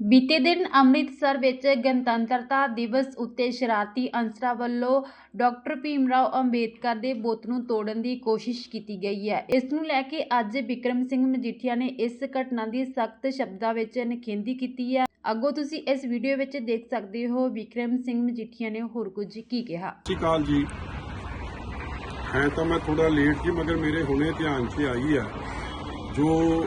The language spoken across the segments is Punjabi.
ਬੀਤੇ ਦਿਨ ਅੰਮ੍ਰਿਤਸਰ ਵਿੱਚ ਗਣਤੰਤਰਤਾ ਦਿਵਸ ਉੱਤੇ ਸ਼ਰਾਰਤੀ ਅਨਸਰਾਂ ਵੱਲੋਂ ਡਾਕਟਰ ਭੀਮਰਾਓ ਅੰਬੇਦਕਰ ਦੇ ਬੁੱਤ ਨੂੰ ਤੋੜਨ ਦੀ ਕੋਸ਼ਿਸ਼ ਕੀਤੀ ਗਈ ਹੈ। ਇਸ ਨੂੰ ਲੈ ਕੇ ਅੱਜ ਵਿਕਰਮ ਸਿੰਘ ਮਜੀਠੀਆ ਨੇ ਇਸ ਘਟਨਾ ਦੀ ਸਖਤ ਸ਼ਬਦਾਂ ਵਿੱਚ ਨਿਖੇਧੀ ਕੀਤੀ ਹੈ। ਅੱਗੋਂ ਤੁਸੀਂ ਇਸ ਵੀਡੀਓ ਵਿੱਚ ਦੇਖ ਸਕਦੇ ਹੋ, ਵਿਕਰਮ ਸਿੰਘ ਮਜੀਠੀਆ ਨੇ ਹੋਰ ਕੁਝ ਕੀ ਕਿਹਾ? ਸਤਿ ਸ਼੍ਰੀ ਅਕਾਲ ਜੀ। ਹੈ ਤਾਂ ਮੈਂ ਥੋੜਾ ਲੇਟ ਸੀ, ਮਗਰ ਮੇਰੇ ਹੁਣੇ ਧਿਆਨ 'ਚ ਆਈ ਹੈ ਜੋ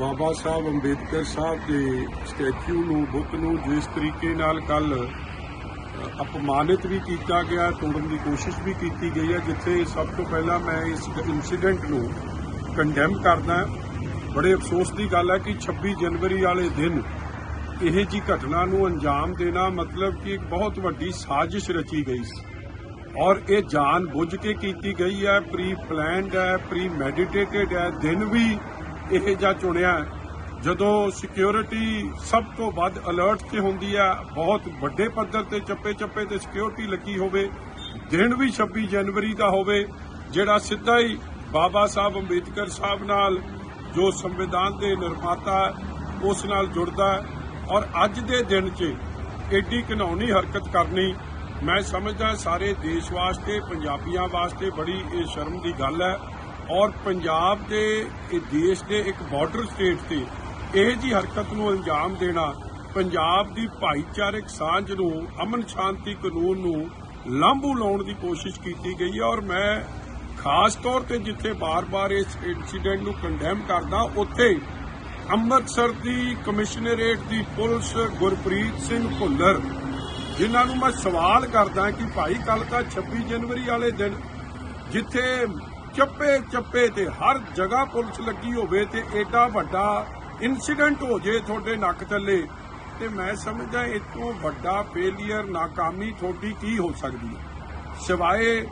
ਬਾਬਾ ਸਾਹਿਬ ਅੰਬੇਦਕਰ ਸਾਹਿਬ ਦੇ ਸਟੈਚੂ ਨੂੰ, ਬੁੱਤ ਨੂੰ ਜਿਸ ਤਰੀਕੇ ਨਾਲ ਕੱਲ ਅਪਮਾਨਿਤ ਵੀ ਕੀਤਾ ਗਿਆ, ਤੋੜਨ ਦੀ ਕੋਸ਼ਿਸ਼ ਵੀ ਕੀਤੀ ਗਈ ਹੈ, ਜਿੱਥੇ ਸਭ ਤੋਂ ਪਹਿਲਾਂ ਮੈਂ ਇਸ ਇਨਸੀਡੈਂਟ ਨੂੰ ਕੰਡੈਮ ਕਰਦਾ ਬੜੇ ਅਫਸੋਸ ਦੀ ਗੱਲ ਹੈ ਕਿ 26 ਜਨਵਰੀ ਵਾਲੇ ਦਿਨ ਇਹ ਜੀ ਘਟਨਾ ਨੂੰ ਅੰਜਾਮ ਦੇਣਾ ਮਤਲਬ ਕਿ ਇੱਕ ਬਹੁਤ ਵੱਡੀ ਸਾਜ਼ਿਸ਼ ਰਚੀ ਗਈ ਸੀ। ਔਰ ਇਹ ਜਾਣ ਬੁੱਝ ਕੇ ਕੀਤੀ ਗਈ ਹੈ ਪ੍ਰੀ ਪਲਾਨਡ ਹੈ ਪ੍ਰੀ ਮੈਡੀਟੇਟਡ ਹੈ। ਦਿਨ ਵੀ ਇਹ ਜਾਂ ਚੁਣਿਆ ਜਦੋਂ ਸਿਕਿਉਰਿਟੀ ਸਭ ਤੋਂ ਵੱਧ ਅਲਰਟ ਤੇ ਹੁੰਦੀ ਹੈ, ਬਹੁਤ ਵੱਡੇ ਪੱਧਰ ਤੇ ਚੱਪੇ ਚੱਪੇ ਤੇ ਸਿਕਿਉਰਿਟੀ ਲੱਗੀ ਹੋਵੇ, ਦਿਨ ਵੀ 26 ਜਨਵਰੀ ਦਾ ਹੋਵੇ, ਜਿਹੜਾ ਸਿੱਧਾ ਹੀ ਬਾਬਾ ਸਾਹਿਬ ਅੰਬੇਦਕਰ ਸਾਹਿਬ ਨਾਲ ਜੋ ਸੰਵਿਧਾਨ ਦੇ ਨਿਰਮਾਤਾ ਉਸ ਨਾਲ ਜੁੜਦਾ ਹੈ। ਔਰ ਅੱਜ ਦੇ ਦਿਨ 'ਚ ਏਡੀ ਘਿਨੌਣੀ ਹਰਕਤ ਕਰਨੀ, ਮੈਂ ਸਮਝਦਾ ਸਾਰੇ ਦੇਸ਼ ਵਾਸਤੇ, ਪੰਜਾਬੀਆਂ ਵਾਸਤੇ ਬੜੀ ਇਹ ਸ਼ਰਮ ਦੀ ਗੱਲ ਹੈ। ਔਰ ਪੰਜਾਬ ਦੇ, ਇਹ ਦੇਸ਼ ਦੇ ਇੱਕ ਬਾਰਡਰ ਸਟੇਟ ਤੇ ਇਹ ਜੀ ਹਰਕਤ ਨੂੰ ਅੰਜਾਮ ਦੇਣਾ, ਪੰਜਾਬ ਦੀ ਭਾਈਚਾਰਕ ਸਾਂਝ ਨੂੰ, ਅਮਨ ਸ਼ਾਂਤੀ ਕਾਨੂੰਨ ਨੂੰ ਲਾਂਭੂ ਲਾਉਣ ਦੀ ਕੋਸ਼ਿਸ਼ ਕੀਤੀ ਗਈ ਹੈ ਔਰ ਮੈਂ ਖਾਸ ਤੌਰ ਤੇ ਜਿੱਥੇ ਬਾਰ-ਬਾਰ ਇਸ ਇਨਸੀਡੈਂਟ ਨੂੰ ਕੰਡੈਮ ਕਰਦਾ, ਉੱਥੇ ਅੰਮ੍ਰਿਤਸਰ ਦੀ ਕਮਿਸ਼ਨਰੇਟ ਦੀ ਪੁਲਿਸ ਗੁਰਪ੍ਰੀਤ ਸਿੰਘ ਭੁੱਲਰ, ਜਿਨ੍ਹਾਂ ਨੂੰ ਮੈਂ ਸਵਾਲ ਕਰਦਾ ਕਿ ਭਾਈ ਕੱਲ ਤਾਂ 26 ਜਨਵਰੀ ਵਾਲੇ ਦਿਨ ਜਿੱਥੇ ਚੱਪੇ ਚੱਪੇ ਤੇ ਹਰ ਜਗ੍ਹਾ ਪੁਲਿਸ ਲੱਗੀ ਹੋਵੇ ਤੇ ਏਡਾ ਵੱਡਾ ਇਨਸੀਡੈਂਟ ਹੋ ਜੇ ਤੁਹਾਡੇ ਨੱਕ ਥੱਲੇ, ਤੇ ਮੈਂ ਸਮਝਦਾ ਇਹ ਤੋਂ ਵੱਡਾ ਫੇਲੀਅਰ ਨਾਕਾਮੀ ਤੁਹਾਡੀ ਕੀ ਹੋ ਸਕਦੀ ਹੈ? ਸਿਵਾਏ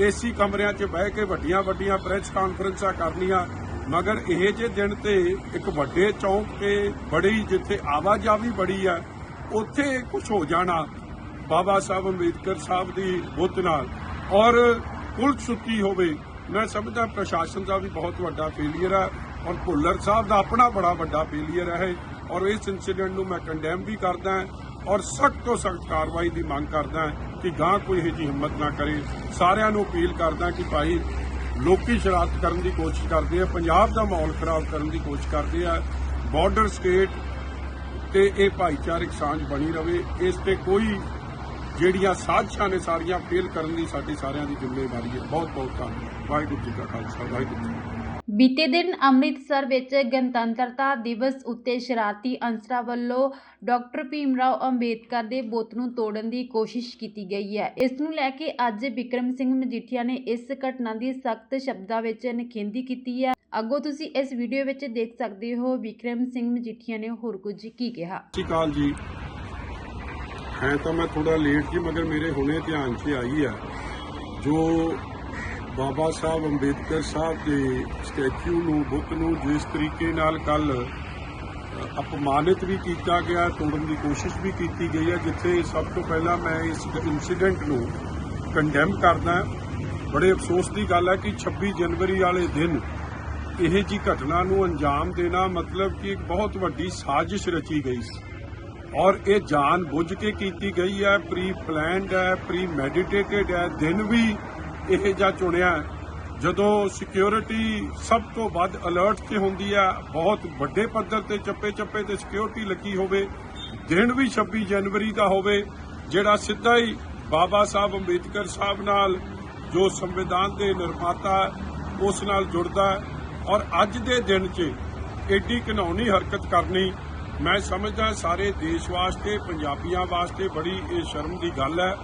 ਏਸੀ ਕਮਰਿਆਂ 'ਚ ਬਹਿ ਕੇ ਵੱਡੀਆਂ ਵੱਡੀਆਂ ਪ੍ਰੈਸ ਕਾਨਫਰੰਸਾਂ ਕਰਨੀਆਂ, ਮਗਰ ਇਹ ਜੇ ਦਿਨ ਤੇ ਇੱਕ ਵੱਡੇ ਚੌਂਕ ਤੇ ਬੜੀ, ਜਿੱਥੇ ਆਵਾਜਾਈ ਬੜੀ ਆ, ਉੱਥੇ ਕੁਝ ਹੋ ਜਾਣਾ, ਬਾਬਾ ਸਾਹਿਬ ਅੰਬੇਦਕਰ ਸਾਹਿਬ ਦੀ ਬੁੱਤ ਨਾਲ। ਔਰ ਪੁਲਿਸ ਸੁੱਤੀ ਹੋਵੇ ਮੈਂ ਸਮਝਦਾ ਪ੍ਰਸ਼ਾਸਨ ਦਾ ਵੀ ਬਹੁਤ ਵੱਡਾ ਫੇਲੀਅਰ ਹੈ ਔਰ ਭੁੱਲਰ ਸਾਹਿਬ ਦਾ ਆਪਣਾ ਬੜਾ ਵੱਡਾ ਫੇਲੀਅਰ ਹੈ ਔਰ ਇਸ ਇਨਸੀਡੈਂਟ ਨੂੰ ਮੈਂ ਕੰਡੈਮ ਵੀ ਕਰਦਾ ਔਰ ਸਖਤ ਤੋਂ ਸਖਤ ਕਾਰਵਾਈ ਦੀ ਮੰਗ ਕਰਦਾ ਕਿ ਗਾਂ ਕੋਈ ਇਹੋ ਜਿਹੀ ਹਿੰਮਤ ਨਾ ਕਰੇ। ਸਾਰਿਆਂ ਨੂੰ ਅਪੀਲ ਕਰਦਾ ਕਿ ਭਾਈ ਲੋਕੀ ਸ਼ਰਾਰਤ ਕਰਨ ਦੀ ਕੋਸ਼ਿਸ਼ ਕਰਦੇ ਆ, ਪੰਜਾਬ ਦਾ ਮਾਹੌਲ ਖਰਾਬ ਕਰਨ ਦੀ ਕੋਸ਼ਿਸ਼ ਕਰਦੇ ਆ। ਬਾਰਡਰ ਸਟੇਟ ਤੇ ਇਹ ਭਾਈਚਾਰਕ ਸਾਂਝ ਬਣੀ ਰਵੇ, ਇਸ ਤੇ ਕੋਈ ਜਿਹੜੀਆਂ ਸਾਜ਼ਿਸ਼ਾਂ ਨੇ ਸਾਰੀਆਂ ਫੇਲ ਕਰਨ ਦੀ ਸਾਡੀ ਸਾਰਿਆਂ ਦੀ ਜ਼ਿੰਮੇਵਾਰੀ ਹੈ। ਬਹੁਤ ਬਹੁਤ ਧੰਨਵਾਦ। ਵਾਹਿਗੁਰੂ ਜੀ ਕਾ ਖਾਲਸਾ ਵਾਹਿਗੁਰੂ ਜੀ ਬੀਤੇ ਦਿਨ ਅੰਮ੍ਰਿਤਸਰ ਵਿੱਚ ਗਣਤੰਤਰਤਾ ਦਿਵਸ ਉੱਤੇ ਸ਼ਰਾਰਤੀ ਅਨਸਰਾਂ ਵੱਲੋਂ ਡਾਕਟਰ ਭੀਮਰਾਓ ਅੰਬੇਦਕਰ ਦੇ ਬੁੱਤ ਨੂੰ ਤੋੜਨ ਦੀ ਕੋਸ਼ਿਸ਼ ਕੀਤੀ ਗਈ ਹੈ। ਇਸ ਨੂੰ ਲੈ ਕੇ ਅੱਜ ਵਿਕਰਮ ਸਿੰਘ ਮਜੀਠੀਆ ਨੇ ਇਸ ਘਟਨਾ ਦੀ ਸਖਤ ਸ਼ਬਦਾਂ ਵਿੱਚ ਨਿਖੇਧੀ ਕੀਤੀ ਹੈ। ਅੱਗੋਂ ਤੁਸੀਂ ਇਸ ਵੀਡੀਓ ਵਿੱਚ ਦੇਖ ਸਕਦੇ ਹੋ ਵਿਕਰਮ ਸਿੰਘ ਮਜੀਠੀਆ ਨੇ ਹੋਰ ਕੁਝ ਕੀ ਕਿਹਾ? ਸਤਿ ਸ਼੍ਰੀ ਅਕਾਲ ਜੀ। ਹੈ ਤਾਂ ਮੈਂ ਥੋੜਾ ਲੇਟ ਜੀ, ਮਗਰ ਮੇਰੇ ਹੁਣੇ ਧਿਆਨ 'ਚ ਆਈ ਹੈ ਜੋ ਬਾਬਾ ਸਾਹਿਬ ਅੰਬੇਦਕਰ ਸਾਹਿਬ ਦੇ ਸਟੈਚੂ ਨੂੰ, ਬੁੱਤ ਨੂੰ ਜਿਸ ਤਰੀਕੇ ਨਾਲ ਕੱਲ ਅਪਮਾਨਿਤ ਵੀ ਕੀਤਾ ਗਿਆ, ਤੋੜਨ ਦੀ ਕੋਸ਼ਿਸ਼ ਵੀ ਕੀਤੀ ਗਈ ਹੈ ਜਿੱਥੇ ਸਭ ਤੋਂ ਪਹਿਲਾਂ ਮੈਂ ਇਸ ਇਨਸੀਡੈਂਟ ਨੂੰ ਕੰਡੈਮ ਕਰਦਾ ਬੜੇ ਅਫਸੋਸ ਦੀ ਗੱਲ ਹੈ ਕਿ 26 ਜਨਵਰੀ ਵਾਲੇ ਦਿਨ ਇਹ ਜੀ ਘਟਨਾ ਨੂੰ ਅੰਜਾਮ ਦੇਣਾ ਮਤਲਬ ਕਿ ਇੱਕ ਬਹੁਤ ਵੱਡੀ ਸਾਜ਼ਿਸ਼ ਰਚੀ ਗਈ ਸੀ। ਔਰ ਇਹ ਜਾਣ ਬੁੱਝ ਕੇ ਕੀਤੀ ਗਈ ਹੈ ਪ੍ਰੀ ਪਲਾਨਡ ਹੈ ਪ੍ਰੀ ਮੈਡੀਟੇਟਡ ਹੈ, ਦਿਨ ਵੀ ਇਹ ਜਾਂ ਚੁਣਿਆ ਜਦੋਂ ਸਿਕਿਉਰਿਟੀ ਸਭ ਤੋਂ ਵੱਧ ਅਲਰਟ ਤੇ ਹੁੰਦੀ ਹੈ, ਬਹੁਤ ਵੱਡੇ ਪੱਧਰ ਤੇ ਚੱਪੇ ਚੱਪੇ ਤੇ ਸਿਕਿਉਰਿਟੀ ਲੱਗੀ ਹੋਵੇ, ਦਿਨ ਵੀ 26 ਜਨਵਰੀ ਦਾ ਹੋਵੇ, ਜਿਹੜਾ ਸਿੱਧਾ ਹੀ ਬਾਬਾ ਸਾਹਿਬ ਅੰਬੇਦਕਰ ਸਾਹਿਬ ਨਾਲ ਜੋ ਸੰਵਿਧਾਨ ਦੇ ਨਿਰਮਾਤਾ ਉਸ ਨਾਲ ਜੁੜਦਾ ਔਰ ਅੱਜ ਦੇ ਦਿਨ 'ਚ ਏਡੀ ਘਿਨੌਣੀ ਹਰਕਤ ਕਰਨੀ ਮੈਂ ਸਮਝਦਾ ਸਾਰੇ ਦੇਸ਼ ਵਾਸਤੇ, ਪੰਜਾਬੀਆਂ ਵਾਸਤੇ ਬੜੀ ਇਹ ਸ਼ਰਮ ਦੀ ਗੱਲ ਹੈ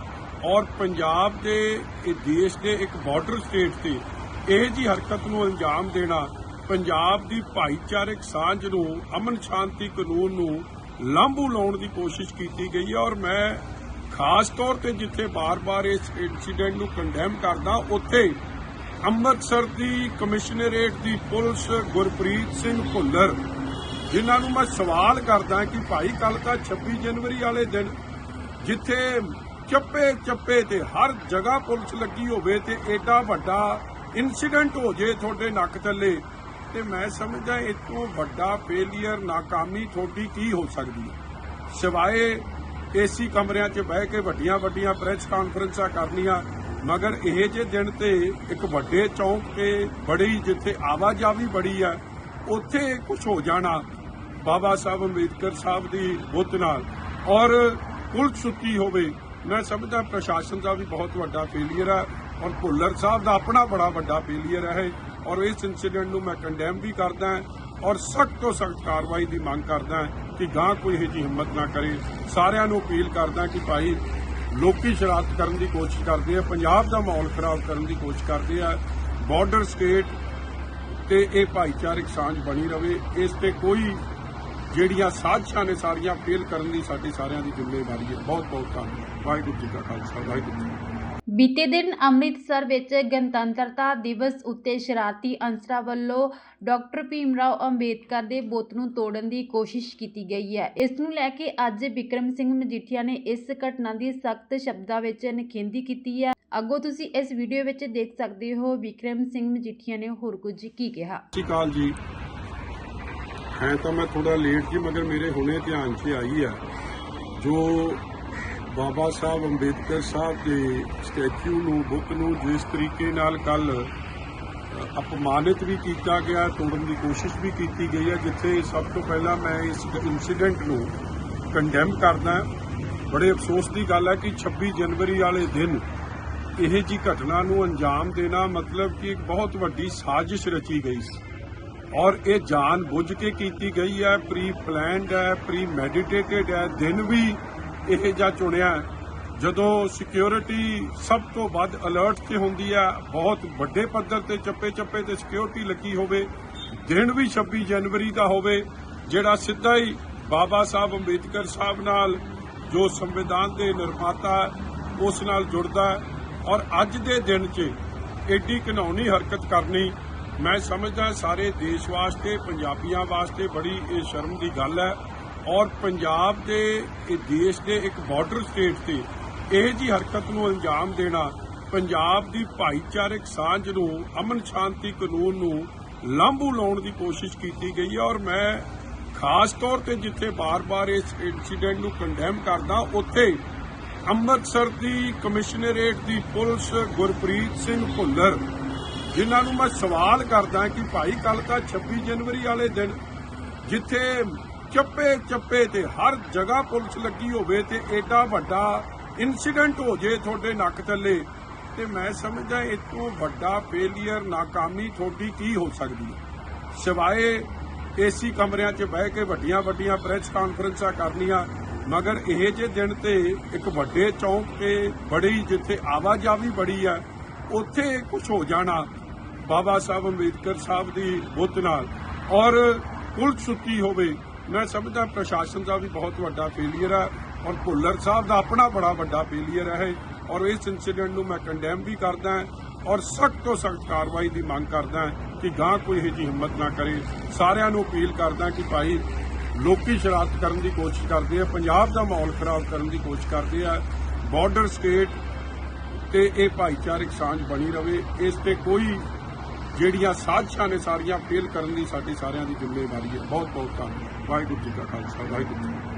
ਔਰ ਪੰਜਾਬ ਦੇ, ਇਹ ਦੇਸ਼ ਦੇ ਇੱਕ ਬਾਰਡਰ ਸਟੇਟ ਤੇ ਇਹ ਜੀ ਹਰਕਤ ਨੂੰ ਅੰਜਾਮ ਦੇਣਾ, ਪੰਜਾਬ ਦੀ ਭਾਈਚਾਰਕ ਸਾਂਝ ਨੂੰ, ਅਮਨ ਸ਼ਾਂਤੀ ਕਾਨੂੰਨ ਨੂੰ ਲਾਂਭੂ ਲਾਉਣ ਦੀ ਕੋਸ਼ਿਸ਼ ਕੀਤੀ ਗਈ ਹੈ ਔਰ ਮੈਂ ਖਾਸ ਤੌਰ ਤੇ ਜਿੱਥੇ ਬਾਰ-ਬਾਰ ਇਸ ਇਨਸੀਡੈਂਟ ਨੂੰ ਕੰਡੈਮ ਕਰਦਾ, ਉੱਥੇ ਅੰਮ੍ਰਿਤਸਰ ਦੀ ਕਮਿਸ਼ਨਰੇਟ ਦੀ ਪੁਲਿਸ ਗੁਰਪ੍ਰੀਤ ਸਿੰਘ ਭੁੱਲਰ ਜਿਨ੍ਹਾਂ ਨੂੰ ਮੈਂ ਸਵਾਲ ਕਰਦਾ ਕਿ ਭਾਈ ਕੱਲ ਤਾਂ 26 ਜਨਵਰੀ ਵਾਲੇ ਦਿਨ ਜਿੱਥੇ ਚੱਪੇ ਚੱਪੇ ਤੇ ਹਰ ਜਗ੍ਹਾ ਪੁਲਿਸ ਲੱਗੀ ਹੋਵੇ ਤੇ ਏਡਾ ਵੱਡਾ ਇਨਸੀਡੈਂਟ ਹੋ ਜੇ ਤੁਹਾਡੇ ਨੱਕ ਥੱਲੇ, ਤੇ ਮੈਂ ਸਮਝਦਾ ਇਹ ਤੋਂ ਵੱਡਾ ਫੇਲੀਅਰ ਨਾਕਾਮੀ ਤੁਹਾਡੀ ਕੀ ਹੋ ਸਕਦੀ ਹੈ? ਸਿਵਾਏ ਏਸੀ ਕਮਰਿਆਂ 'ਚ ਬਹਿ ਕੇ ਵੱਡੀਆਂ ਵੱਡੀਆਂ ਪ੍ਰੈਸ ਕਾਨਫਰੰਸਾਂ ਕਰਨੀਆਂ, ਮਗਰ ਇਹ ਜੇ ਦਿਨ ਤੇ ਇੱਕ ਵੱਡੇ ਚੌਂਕ ਤੇ ਬੜੀ ਜਿੱਥੇ ਆਵਾਜਾਵੀ ਬੜੀ ਆ, ਉੱਥੇ ਕੁਝ ਹੋ ਜਾਣਾ। ਬਾਬਾ ਸਾਹਿਬ ਅੰਬੇਦਕਰ ਸਾਹਿਬ ਦੀ ਬੁੱਤ ਨਾਲ ਔਰ ਪੁਲਿਸ ਸੁੱਤੀ ਹੋਵੇ, ਮੈਂ ਸਮਝਦਾ ਪ੍ਰਸ਼ਾਸਨ ਦਾ ਵੀ ਬਹੁਤ ਵੱਡਾ ਫੇਲੀਅਰ ਹੈ ਔਰ ਭੁੱਲਰ ਸਾਹਿਬ ਦਾ ਆਪਣਾ ਬੜਾ ਵੱਡਾ ਫੇਲੀਅਰ ਹੈ ਔਰ ਇਸ ਇਨਸੀਡੈਂਟ ਨੂੰ ਮੈਂ ਕੰਡੈਮ ਵੀ ਕਰਦਾ ਔਰ ਸਖਤ ਤੋਂ ਸਖਤ ਕਾਰਵਾਈ ਦੀ ਮੰਗ ਕਰਦਾ ਕਿ ਗਾਂ ਕੋਈ ਇਹੋ ਜਿਹੀ ਹਿੰਮਤ ਨਾ ਕਰੇ। ਸਾਰਿਆਂ ਨੂੰ ਅਪੀਲ ਕਰਦਾ ਕਿ ਭਾਈ ਲੋਕੀ ਸ਼ਰਾਰਤ ਕਰਨ ਦੀ ਕੋਸ਼ਿਸ਼ ਕਰਦੇ ਆ, ਪੰਜਾਬ ਦਾ ਮਾਹੌਲ ਖਰਾਬ ਕਰਨ ਦੀ ਕੋਸ਼ਿਸ਼ ਕਰਦੇ ਆ। ਬਾਰਡਰ ਸਟੇਟ ਤੇ ਇਹ ਭਾਈਚਾਰਕ ਸਾਂਝ ਬਣੀ ਰਵੇ, ਇਸ ਤੇ ਕੋਈ ਜਿਹੜੀਆਂ ਸਾਜ਼ਿਸ਼ਾਂ ਨੇ ਸਾਰੀਆਂ ਫੇਲ ਕਰਨ ਦੀ ਸਾਡੀ ਸਾਰਿਆਂ ਦੀ ਜ਼ਿੰਮੇਵਾਰੀ ਹੈ। ਬਹੁਤ ਬਹੁਤ ਧੰਨਵਾਦ। ਵਾਹਿਗੁਰੂ ਜੀ ਕਾ ਖਾਲਸਾ ਵਾਹਿਗੁਰੂ ਜੀ ਕੀ ਬੀਤੇ ਦਿਨ ਅੰਮ੍ਰਿਤਸਰ ਵਿੱਚ ਗਣਤੰਤਰਤਾ ਦਿਵਸ ਉੱਤੇ ਸ਼ਰਾਰਤੀ ਅਨਸਰਾਂ ਵੱਲੋਂ ਡਾਕਟਰ ਭੀਮ ਰਾਓ ਅੰਬੇਦਕਰ ਦੇ ਬੁੱਤ ਨੂੰ ਤੋੜਨ ਦੀ ਕੋਸ਼ਿਸ਼ ਕੀਤੀ ਗਈ ਹੈ। ਇਸ ਨੂੰ ਲੈ ਕੇ ਅੱਜ ਵਿਕਰਮ ਸਿੰਘ ਮਜੀਠੀਆ ਨੇ ਇਸ ਘਟਨਾ ਦੀ ਸਖਤ ਸ਼ਬਦਾਂ ਵਿੱਚ ਨਿਖੇਧੀ ਕੀਤੀ ਹੈ। ਅੱਗੋਂ ਤੁਸੀਂ ਇਸ ਵੀਡੀਓ ਵਿੱਚ ਦੇਖ ਸਕਦੇ ਹੋ ਵਿਕਰਮ ਸਿੰਘ ਮਜੀਠੀਆ ਨੇ ਹੋਰ ਕੁਝ ਕੀ ਕਿਹਾ? ਸਤਿ ਸ਼੍ਰੀ ਅਕਾਲ ਜੀ। ਹੈ ਤਾਂ ਮੈਂ ਥੋੜਾ ਲੇਟ ਜੀ, ਮਗਰ ਮੇਰੇ ਹੁਣੇ ਧਿਆਨ 'ਚ ਆਈ ਹੈ ਜੋ ਬਾਬਾ ਸਾਹਿਬ ਅੰਬੇਦਕਰ ਸਾਹਿਬ ਦੇ ਸਟੈਚੂ ਨੂੰ ਬੁੱਕ ਨੂੰ ਜਿਸ ਤਰੀਕੇ ਨਾਲ ਕੱਲ ਅਪਮਾਨਿਤ ਵੀ ਕੀਤਾ ਗਿਆ, ਤੋੜਨ ਦੀ ਕੋਸ਼ਿਸ਼ ਵੀ ਕੀਤੀ ਗਈ ਹੈ ਜਿੱਥੇ ਸਭ ਤੋਂ ਪਹਿਲਾਂ ਮੈਂ ਇਸ ਇਨਸੀਡੈਂਟ ਨੂੰ ਕੰਡੈਮ ਕਰਦਾ ਬੜੇ ਅਫਸੋਸ ਦੀ ਗੱਲ ਹੈ ਕਿ 26 ਜਨਵਰੀ ਵਾਲੇ ਦਿਨ ਇਹ ਜੀ ਘਟਨਾ ਨੂੰ ਅੰਜਾਮ ਦੇਣਾ ਮਤਲਬ ਕਿ ਇੱਕ ਬਹੁਤ ਵੱਡੀ ਸਾਜ਼ਿਸ਼ ਰਚੀ ਗਈ ਸੀ। ਔਰ ਇਹ ਜਾਣ ਬੁੱਝ ਕੇ ਕੀਤੀ ਗਈ ਹੈ ਪ੍ਰੀ ਪਲਾਨਡ ਹੈ ਪ੍ਰੀ ਮੈਡੀਟੇਟਡ ਹੈ, ਦਿਨ ਵੀ ਇਹ ਜਾਂ ਚੁਣਿਆ ਜਦੋਂ ਸਿਕਿਉਰਿਟੀ ਸਭ ਤੋਂ ਵੱਧ ਅਲਰਟ ਤੇ ਹੁੰਦੀ ਹੈ, ਬਹੁਤ ਵੱਡੇ ਪੱਧਰ ਤੇ ਚੱਪੇ ਚੱਪੇ ਤੇ ਸਿਕਿਉਰਿਟੀ ਲੱਗੀ ਹੋਵੇ, ਦਿਨ ਵੀ 26 ਜਨਵਰੀ ਦਾ ਹੋਵੇ, ਜਿਹੜਾ ਸਿੱਧਾ ਹੀ ਬਾਬਾ ਸਾਹਿਬ ਅੰਬੇਦਕਰ ਸਾਹਿਬ ਨਾਲ ਜੋ ਸੰਵਿਧਾਨ ਦੇ ਨਿਰਮਾਤਾ ਉਸ ਨਾਲ ਜੁੜਦਾ ਔਰ ਅੱਜ ਦੇ ਦਿਨ 'ਚ ਏਡੀ ਘਿਨੌਣੀ ਹਰਕਤ ਕਰਨੀ ਮੈਂ ਸਮਝਦਾ ਸਾਰੇ ਦੇਸ਼ ਵਾਸਤੇ, ਪੰਜਾਬੀਆਂ ਵਾਸਤੇ ਬੜੀ ਇਹ ਸ਼ਰਮ ਦੀ ਗੱਲ ਹੈ। ਔਰ ਪੰਜਾਬ ਦੇ, ਇਹ ਦੇਸ਼ ਦੇ ਇੱਕ ਬਾਰਡਰ ਸਟੇਟ ਤੇ ਇਹ ਜੀ ਹਰਕਤ ਨੂੰ ਅੰਜਾਮ ਦੇਣਾ, ਪੰਜਾਬ ਦੀ ਭਾਈਚਾਰਕ ਸਾਂਝ ਨੂੰ, ਅਮਨ ਸ਼ਾਂਤੀ ਕਾਨੂੰਨ ਨੂੰ ਲਾਂਭੂ ਲਾਉਣ ਦੀ ਕੋਸ਼ਿਸ਼ ਕੀਤੀ ਗਈ ਹੈ। ਔਰ ਮੈਂ ਖਾਸ ਤੌਰ ਤੇ ਜਿੱਥੇ ਬਾਰ-ਬਾਰ ਇਸ ਇਨਸੀਡੈਂਟ ਨੂੰ ਕੰਡੈਮ ਕਰਦਾ, ਉੱਥੇ ਅੰਮ੍ਰਿਤਸਰ ਦੀ ਕਮਿਸ਼ਨਰੇਟ ਦੀ ਪੁਲਿਸ ਗੁਰਪ੍ਰੀਤ ਸਿੰਘ ਭੁੱਲਰ ਜਿਨ੍ਹਾਂ ਨੂੰ ਮੈਂ ਸਵਾਲ ਕਰਦਾ ਕਿ ਭਾਈ ਕੱਲ ਤਾਂ 26 ਜਨਵਰੀ ਵਾਲੇ ਦਿਨ ਜਿੱਥੇ ਚੱਪੇ ਚੱਪੇ ਤੇ ਹਰ ਜਗ੍ਹਾ ਪੁਲਿਸ ਲੱਗੀ ਹੋਵੇ ਤੇ ਏਡਾ ਵੱਡਾ ਇਨਸੀਡੈਂਟ ਹੋ ਜੇ ਤੁਹਾਡੇ ਨੱਕ ਥੱਲੇ, ਤੇ ਮੈਂ ਸਮਝਦਾ ਇਹ ਤੋਂ ਵੱਡਾ ਫੇਲੀਅਰ ਨਾਕਾਮੀ ਤੁਹਾਡੀ ਕੀ ਹੋ ਸਕਦੀ ਹੈ? ਸਿਵਾਏ ਏਸੀ ਕਮਰਿਆਂ 'ਚ ਬਹਿ ਕੇ ਵੱਡੀਆਂ ਵੱਡੀਆਂ ਪ੍ਰੈਸ ਕਾਨਫਰੰਸਾਂ ਕਰਨੀਆਂ, ਮਗਰ ਇਹ ਜੇ ਦਿਨ ਤੇ ਇੱਕ ਵੱਡੇ ਚੌਂਕ ਤੇ ਬੜੀ ਜਿੱਥੇ ਆਵਾਜਾਈ ਬੜੀ ਆ, ਉੱਥੇ ਕੁਝ ਹੋ ਜਾਣਾ ਬਾਬਾ ਸਾਹਿਬ ਅੰਬੇਦਕਰ ਸਾਹਿਬ ਦੀ ਬੁੱਧ ਨਾਲ। ਔਰ ਪੁਲਿਸ ਸੁੱਤੀ ਹੋਵੇ, ਮੈਂ ਸਮਝਦਾ ਪ੍ਰਸ਼ਾਸਨ ਦਾ ਵੀ ਬਹੁਤ ਵੱਡਾ ਫੇਲੀਅਰ ਹੈ ਔਰ ਭੁੱਲਰ ਸਾਹਿਬ ਦਾ ਆਪਣਾ ਬੜਾ ਵੱਡਾ ਫੇਲੀਅਰ ਹੈ ਔਰ ਇਸ ਇਨਸੀਡੈਂਟ ਨੂੰ ਮੈਂ ਕੰਡੈਮ ਵੀ ਕਰਦਾ ਔਰ ਸਖਤ ਤੋਂ ਸਖਤ ਕਾਰਵਾਈ ਦੀ ਮੰਗ ਕਰਦਾ ਕਿ ਗਾਂ ਕੋਈ ਇਹੋ ਜਿਹੀ ਹਿੰਮਤ ਨਾ ਕਰੇ। ਸਾਰਿਆਂ ਨੂੰ ਅਪੀਲ ਕਰਦਾ ਕਿ ਭਾਈ ਲੋਕੀ ਸ਼ਰਾਰਤ ਕਰਨ ਦੀ ਕੋਸ਼ਿਸ਼ ਕਰਦੇ ਆ, ਪੰਜਾਬ ਦਾ ਮਾਹੌਲ ਖਰਾਬ ਕਰਨ ਦੀ ਕੋਸ਼ਿਸ਼ ਕਰਦੇ ਆ। ਬਾਰਡਰ ਸਟੇਟ ਤੇ ਇਹ ਭਾਈਚਾਰਕ ਸਾਂਝ ਬਣੀ ਰਵੇ, ਇਸ ਤੇ ਕੋਈ ਜਿਹੜੀਆਂ ਸਾਜ਼ਿਸ਼ਾਂ ਨੇ ਸਾਰੀਆਂ ਫੇਲ ਕਰਨ ਦੀ ਸਾਡੀ ਸਾਰਿਆਂ ਦੀ ਜ਼ਿੰਮੇਵਾਰੀ ਹੈ। ਬਹੁਤ ਬਹੁਤ ਧੰਨਵਾਦ। ਵਾਹਿਗੁਰੂ ਜੀ ਕਾ ਖਾਲਸਾ, ਵਾਹਿਗੁਰੂ ਜੀ